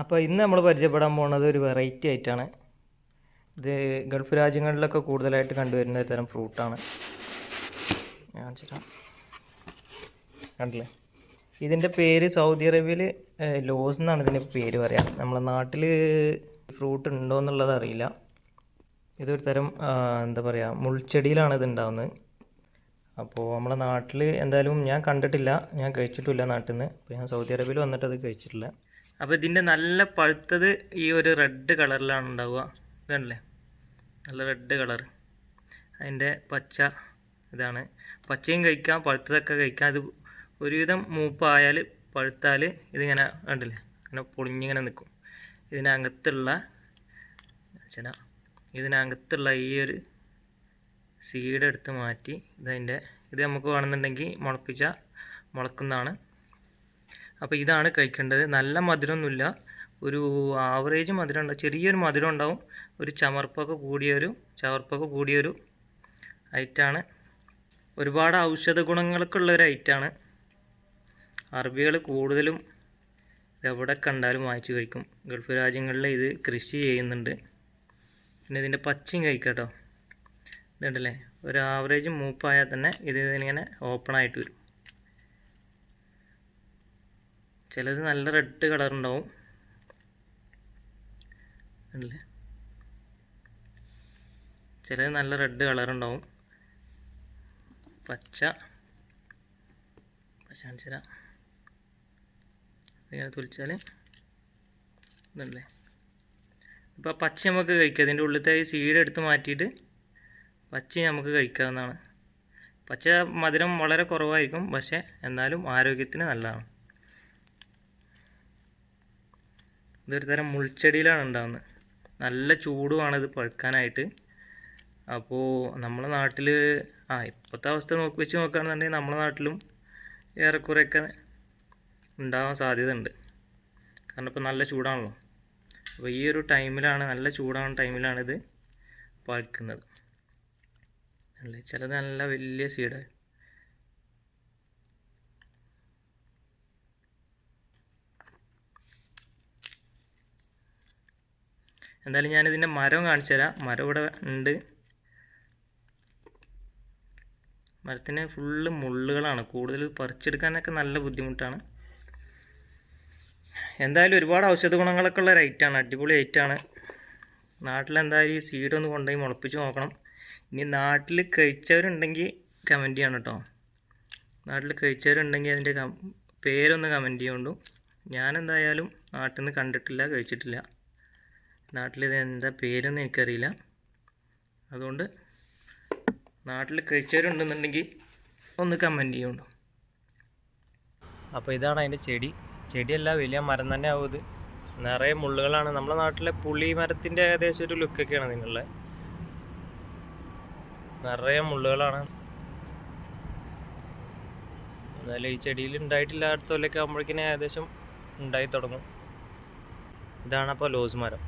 അപ്പോൾ ഇന്ന് നമ്മൾ പരിചയപ്പെടാൻ പോകുന്നത് ഒരു വെറൈറ്റി ആയിട്ടാണ്. ഇത് ഗൾഫ് രാജ്യങ്ങളിലൊക്കെ കൂടുതലായിട്ട് കണ്ടുവരുന്ന ഒരു തരം ഫ്രൂട്ടാണ് കണ്ടില്ലേ? ഇതിന്റെ പേര് സൗദി അറേബ്യയിൽ ലോസ് എന്നാണ് ഇതിന്റെ പേര് പറയാം. നമ്മളെ നാട്ടിൽ ഫ്രൂട്ട് ഉണ്ടോ എന്നുള്ളത് അറിയില്ല. ഇതൊരു തരം എന്താ പറയുക മുൾച്ചെടിയിലാണ് ഇത് ഉണ്ടാവുന്നത്. അപ്പോൾ നമ്മളെ നാട്ടിൽ എന്തായാലും ഞാൻ കണ്ടിട്ടില്ല. ഞാൻ കഴിച്ചിട്ടില്ല നാട്ടിൽ നിന്ന് അപ്പോൾ ഞാൻ സൗദി അറേബ്യയിൽ വന്നിട്ട് അത് കഴിച്ചിട്ടില്ല. അപ്പോൾ ഇതിന്റെ നല്ല പഴുത്തത് ഈ ഒരു റെഡ് കളറിലാണ് ഉണ്ടാവുക. ഇതാണല്ലേ? നല്ല റെഡ് കളർ. അതിന്റെ പച്ച ഇതാണ്. പച്ചയും കഴിക്കാം പഴുത്തതൊക്കെ കഴിക്കാം. അത് ഒരുവിധം മൂപ്പായാൽ പഴുത്താൽ ഇതിങ്ങനെ കണ്ടില്ലേ? ഇങ്ങനെ പൊളിഞ്ഞിങ്ങനെ നിൽക്കും ഇതിനകത്തുള്ള ചില ഇതിനകത്തുള്ള ഈ ഒരു സീഡ് എടുത്ത് മാറ്റി ഇതതിന്റെ ഇത് നമുക്ക് വേണമെന്നുണ്ടെങ്കിൽ മുളപ്പിച്ച മുളക്കുന്നതാണ്. അപ്പോൾ ഇതാണ് കഴിക്കേണ്ടത്. നല്ല മധുരമൊന്നുമില്ല. ഒരു ആവറേജ് മധുരം ഉണ്ടാവും. ചെറിയൊരു മധുരം ഉണ്ടാവും. ഒരു ചമർപ്പൊക്കെ കൂടിയൊരു ചവർപ്പൊക്കെ കൂടിയൊരു ഐറ്റാണ് ഒരുപാട് ഔഷധ ഗുണങ്ങളൊക്കെ ഒരു ഐറ്റാണ് അറബികൾ കൂടുതലും എവിടെ കണ്ടാലും വാങ്ങിച്ചു കഴിക്കും. ഗൾഫ് രാജ്യങ്ങളിൽ ഇത് കൃഷി ചെയ്യുന്നുണ്ട്. പിന്നെ ഇതിന്റെ പച്ചയും കഴിക്കാം കേട്ടോ. ഇതുണ്ടല്ലേ? ഒരു ആവറേജ് മൂപ്പായാൽ തന്നെ ഇത് ഇങ്ങനെ ഓപ്പൺ ആയിട്ട് വരും. ചിലത് നല്ല റെഡ് കളർ ഉണ്ടാവും. അല്ലേ? ചിലത് നല്ല റെഡ് കളർ ഉണ്ടാവും. പച്ച. പച്ച കാണിച്ചു തരാം ഇങ്ങനെ തുളിച്ചാൽ ഇതുണ്ടല്ലേ ഇപ്പോൾ പച്ച നമുക്ക് കഴിക്കാം. അതിന്റെ ഉള്ളിലത്തെ സീഡ് എടുത്ത് മാറ്റിയിട്ട് പച്ച നമുക്ക് കഴിക്കാവുന്നതാണ്. പച്ച മധുരം വളരെ കുറവായിരിക്കും. പക്ഷേ എന്നാലും ആരോഗ്യത്തിന് നല്ലതാണ്. ഇതൊരു തരം മുൾച്ചെടിയിലാണ് ഉണ്ടാകുന്നത് നല്ല ചൂടുമാണ് ഇത് പഴുക്കാനായിട്ട്. അപ്പോൾ നമ്മളെ നാട്ടിൽ ആ ഇപ്പോഴത്തെ അവസ്ഥ നോക്കി വെച്ച് നോക്കുകയാണെന്നുണ്ടെങ്കിൽ നമ്മുടെ നാട്ടിലും ഏറെക്കുറെയൊക്കെ ഉണ്ടാവാൻ സാധ്യത ഉണ്ട് കാരണം ഇപ്പോൾ നല്ല ചൂടാണല്ലോ. അപ്പോൾ ഈ ഒരു ടൈമിലാണ് നല്ല ചൂടാണ് ടൈമിലാണ് ഇത് പഴുക്കുന്നത്. ചിലത് നല്ല വലിയ സീഡ് എന്തായാലും ഞാനിതിന്റെ മരം കാണിച്ചു തരാം മരം ഇവിടെ ഉണ്ട്. മരത്തിന് ഫുള്ള് മുള്ളുകളാണ്. കൂടുതൽ പറിച്ചെടുക്കാനൊക്കെ നല്ല ബുദ്ധിമുട്ടാണ്. എന്തായാലും ഒരുപാട് ഔഷധ ഗുണങ്ങളൊക്കെ ഉള്ള റൈറ്റാണ് അടിപൊളി ഐറ്റാണ് നാട്ടിലെന്തായാലും ഈ സീഡ് ഒന്ന് കൊണ്ടുപോയി മുളപ്പിച്ച് നോക്കണം. ഇനി നാട്ടിൽ കഴിച്ചവരുണ്ടെങ്കിൽ കമന്റ് ചെയ്യണം കേട്ടോ. നാട്ടിൽ കഴിച്ചവരുണ്ടെങ്കിൽ അതിന്റെ പേരൊന്ന് കമന്റ് ചെയ്യുകൊണ്ടു ഞാനെന്തായാലും നാട്ടിൽ നിന്ന് കണ്ടിട്ടില്ല കഴിച്ചിട്ടില്ല. നാട്ടിൽ ഇത് എന്താ പേരൊന്നും എനിക്കറിയില്ല. അതുകൊണ്ട് നാട്ടിൽ കഴിച്ചവരുണ്ടെന്നുണ്ടെങ്കിൽ ഒന്ന് കമന്റ് ചെയ്യുള്ളൂ അപ്പോൾ ഇതാണ് അതിന്റെ ചെടി. ചെടിയല്ല വലിയ മരം തന്നെ ആവും നിറയെ മുള്ളുകളാണ്. നമ്മുടെ നാട്ടിലെ പുളി മരത്തിന്റെ ഏകദേശം ഒരു ലുക്കൊക്കെയാണ് നിങ്ങളുടെ നിറയെ മുള്ളുകളാണ്. എന്നാലും ഈ ചെടിയിൽ ഉണ്ടായിട്ടില്ല അടുത്ത ആകുമ്പോഴേക്കിനെ ഏകദേശം ഉണ്ടായി തുടങ്ങും. ഇതാണ് അപ്പോൾ ലോസ് മരം.